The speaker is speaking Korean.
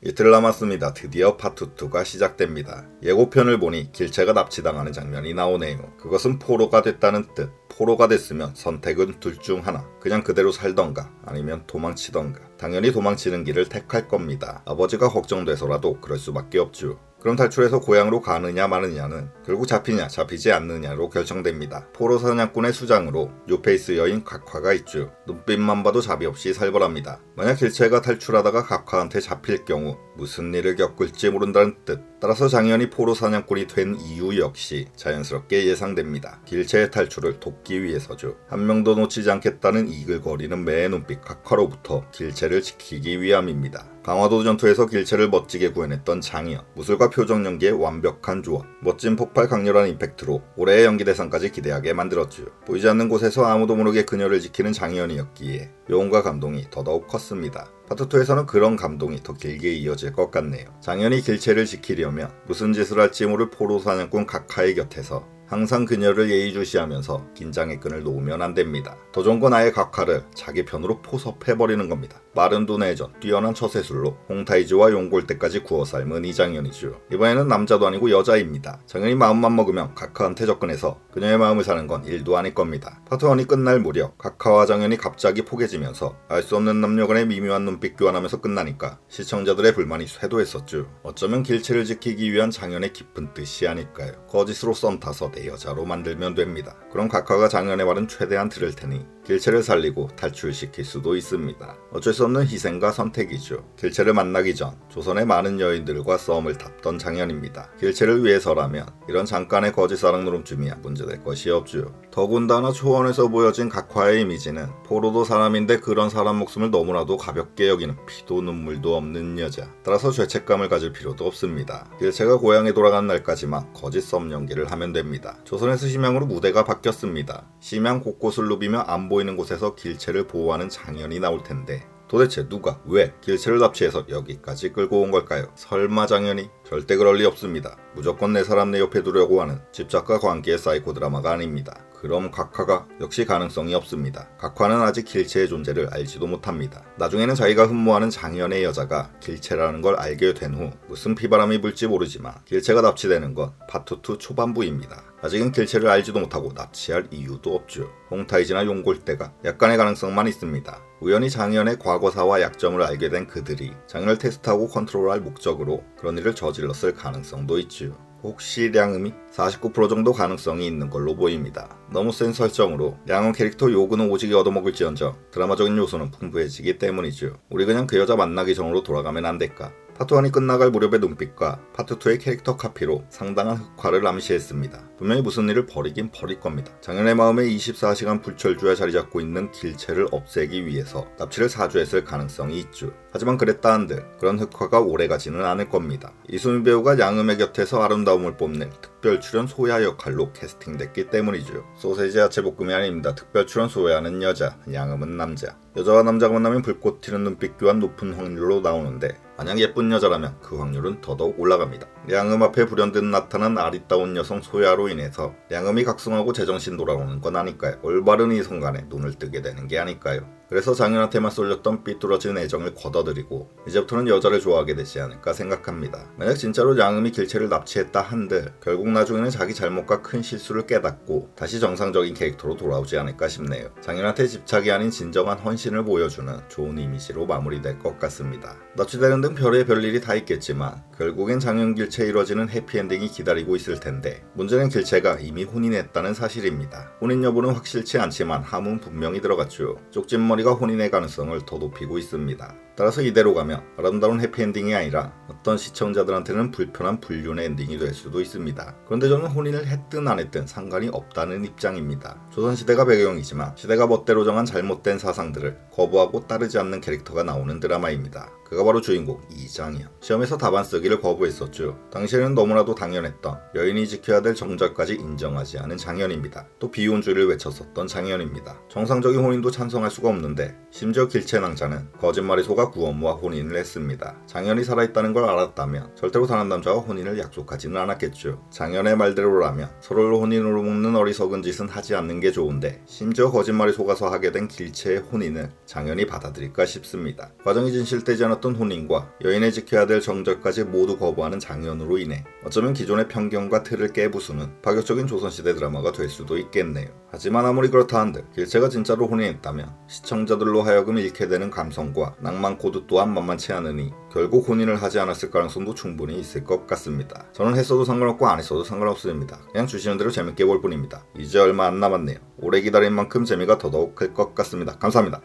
이틀 남았습니다. 드디어 파트 2가 시작됩니다. 예고편을 보니 길채가 납치당하는 장면이 나오네요. 그것은 포로가 됐다는 뜻. 포로가 됐으면 선택은 둘 중 하나. 그냥 그대로 살던가 아니면 도망치던가. 당연히 도망치는 길을 택할 겁니다. 아버지가 걱정돼서라도 그럴 수밖에 없죠. 그럼 탈출해서 고향으로 가느냐 마느냐는 결국 잡히냐 잡히지 않느냐로 결정됩니다. 포로 사냥꾼의 수장으로 뉴페이스 여인 각화가 있죠. 눈빛만 봐도 자비 없이 살벌합니다. 만약 길채가 탈출하다가 각화한테 잡힐 경우 무슨 일을 겪을지 모른다는 뜻. 따라서 장현이 포로 사냥꾼이 된 이유 역시 자연스럽게 예상됩니다. 길채의 탈출을 돕기 위해서죠. 한 명도 놓치지 않겠다는 이글거리는 매의 눈빛 각화로부터 길채를 지키기 위함입니다. 강화도 전투에서 길채를 멋지게 구해냈던 장이현, 무술과 표정 연기의 완벽한 조합, 멋진 폭발 강렬한 임팩트로 올해의 연기 대상까지 기대하게 만들었죠. 보이지 않는 곳에서 아무도 모르게 그녀를 지키는 장이현이었기에 요원과 감동이 더더욱 컸습니다. 파트 2에서는 그런 감동이 더 길게 이어질 것 같네요. 장현이 길채를 지키려면 무슨 짓을 할지 모를 포로 사냥꾼 각하의 곁에서 항상 그녀를 예의주시하면서 긴장의 끈을 놓으면 안 됩니다. 건 아예 각하를 자기 편으로 포섭해버리는 겁니다. 빠른 두뇌전, 뛰어난 처세술로 홍타이즈와 용골대까지 구워 삶은 이장현이죠. 이번에는 남자도 아니고 여자입니다. 장현이 마음만 먹으면 각하한테 접근해서 그녀의 마음을 사는 건 일도 아닐 겁니다. 파트 1이 끝날 무렵 각하와 장현이 갑자기 포개지면서 알 수 없는 남녀 간의 미묘한 눈빛 교환하면서 끝나니까 시청자들의 불만이 쇄도했었죠. 어쩌면 길체를 지키기 위한 장현의 깊은 뜻이 아닐까요. 거짓으로 썸 타서 내 여자로 만들면 됩니다. 그럼 각하가 장현의 말은 최대한 들을 테니 길체를 살리고 탈출시킬 수도 있습니다. 어쩔 수 없는 희생과 선택이죠. 길체를 만나기 전 조선의 많은 여인들과 썸을 탔던 장현입니다. 길체를 위해서라면 이런 잠깐의 거짓 사랑 노름쯤이야 문제될 것이 없죠. 더군다나 초원에서 보여진 각화의 이미지는 포로도 사람인데 그런 사람 목숨을 너무나도 가볍게 여기는 피도 눈물도 없는 여자. 따라서 죄책감을 가질 필요도 없습니다. 길체가 고향에 돌아간 날까지만 거짓 썸 연기를 하면 됩니다. 조선에서 심양으로 무대가 바뀌었습니다. 심양 곳곳을 누비며 안 보이는 곳에서 길체를 보호하는 장현이 나올 텐데 도대체 누가 왜 길체를 납치해서 여기까지 끌고 온 걸까요? 설마 장현이? 절대 그럴 리 없습니다. 무조건 내 사람 내 옆에 두려고 하는 집착과 관계의 사이코 드라마가 아닙니다. 그럼 각하가 역시 가능성이 없습니다. 각하는 아직 길체의 존재를 알지도 못합니다. 나중에는 자기가 흠모하는 장현의 여자가 길체라는 걸 알게 된 후 무슨 피바람이 불지 모르지만 길체가 납치되는 건 파트 2 초반부입니다. 아직은 길체를 알지도 못하고 납치할 이유도 없죠. 홍타이즈나 용골대가 약간의 가능성만 있습니다. 우연히 장현의 과거사와 약점을 알게 된 그들이 장현을 테스트하고 컨트롤할 목적으로 그런 일을 저질렀을 가능성도 있죠. 혹시 량음이 49% 정도 가능성이 있는 걸로 보입니다. 너무 센 설정으로 량음 캐릭터 요구는 오지게 얻어먹을지언정 드라마적인 요소는 풍부해지기 때문이죠. 우리 그냥 그 여자 만나기 전으로 돌아가면 안 될까? 파트 1이 끝나갈 무렵의 눈빛과 파트 2의 캐릭터 카피로 상당한 흑화를 암시했습니다. 분명히 무슨 일을 벌이긴 벌일 겁니다. 장현의 마음에 24시간 불철주야 자리 잡고 있는 길체를 없애기 위해서 납치를 사주했을 가능성이 있죠. 하지만 그랬다 한들 그런 흑화가 오래가지는 않을 겁니다. 이수민 배우가 양음의 곁에서 아름다움을 뽐낼 특별 출연 소야 역할로 캐스팅됐기 때문이죠. 소세지 야채 볶음이 아닙니다. 특별 출연 소야는 여자, 양음은 남자. 여자와 남자가 만나면 불꽃 튀는 눈빛 교환 높은 확률로 나오는데 만약 예쁜 여자라면 그 확률은 더더욱 올라갑니다. 량음 앞에 불현듯 나타난 아리따운 여성 소야로 인해서 량음이 각성하고 제정신 돌아오는 건 아닐까요? 올바른 이성간에 눈을 뜨게 되는 게 아닐까요? 그래서 장현한테만 쏠렸던 삐뚤어진 애정을 걷어들이고 이제부터는 여자를 좋아하게 되지 않을까 생각합니다. 만약 진짜로 양음이 길체를 납치했다 한들 결국 나중에는 자기 잘못과 큰 실수를 깨닫고 다시 정상적인 캐릭터로 돌아오지 않을까 싶네요. 장현한테 집착이 아닌 진정한 헌신을 보여주는 좋은 이미지로 마무리될 것 같습니다. 납치되는 등 별의 별일이 다 있겠지만 결국엔 장현 길체 이뤄지는 해피엔딩이 기다리고 있을 텐데 문제는 길체가 이미 혼인했다는 사실입니다. 혼인 여부는 확실치 않지만 함은 분명히 들어갔죠. 쪽진 머리 가 혼인의 가능성을 더 높이고 있습니다. 따라서 이대로 가면 아름다운 해피엔딩이 아니라 어떤 시청자들한테는 불편한 불륜의 엔딩이 될 수도 있습니다. 그런데 저는 혼인을 했든 안 했든 상관이 없다는 입장입니다. 조선시대가 배경이지만 시대가 멋대로 정한 잘못된 사상들을 거부하고 따르지 않는 캐릭터가 나오는 드라마입니다. 그가 바로 주인공 이장현. 시험에서 답안 쓰기를 거부했었죠. 당시에는 너무나도 당연했던 여인이 지켜야 될 정절까지 인정하지 않은 장현입니다. 또 비혼주의를 외쳤었던 장현입니다. 정상적인 혼인도 찬성할 수가 없는 없는데 심지어 길체 낭자는 거짓말이 속아 구원무와 혼인을 했습니다. 장현이 살아있다는 걸 알았다면 절대로 다른 남자와 혼인을 약속하지는 않았겠죠. 장현의 말대로라면 서로를 혼인으로 묶는 어리석은 짓은 하지 않는 게 좋은데 심지어 거짓말이 속아서 하게 된 길체의 혼인을 장현이 받아들일까 싶습니다. 과정이 진실되지 않았던 혼인과 여인의 지켜야 될 정절까지 모두 거부하는 장현으로 인해 어쩌면 기존의 편견과 틀을 깨부수는 파격적인 조선시대 드라마가 될 수도 있겠네요. 하지만 아무리 그렇다 한들 길체가 진짜로 혼인했다면 시청 자들로 하여금 잃게 되는 감성과 낭만 코드 또한 만만치 않으니 결국 혼인을 하지 않았을 가능성도 충분히 있을 것 같습니다. 저는 했어도 상관없고 안 했어도 상관없습니다. 그냥 주시는 대로 재밌게 볼 뿐입니다. 이제 얼마 안 남았네요. 오래 기다린 만큼 재미가 더더욱 클 것 같습니다. 감사합니다.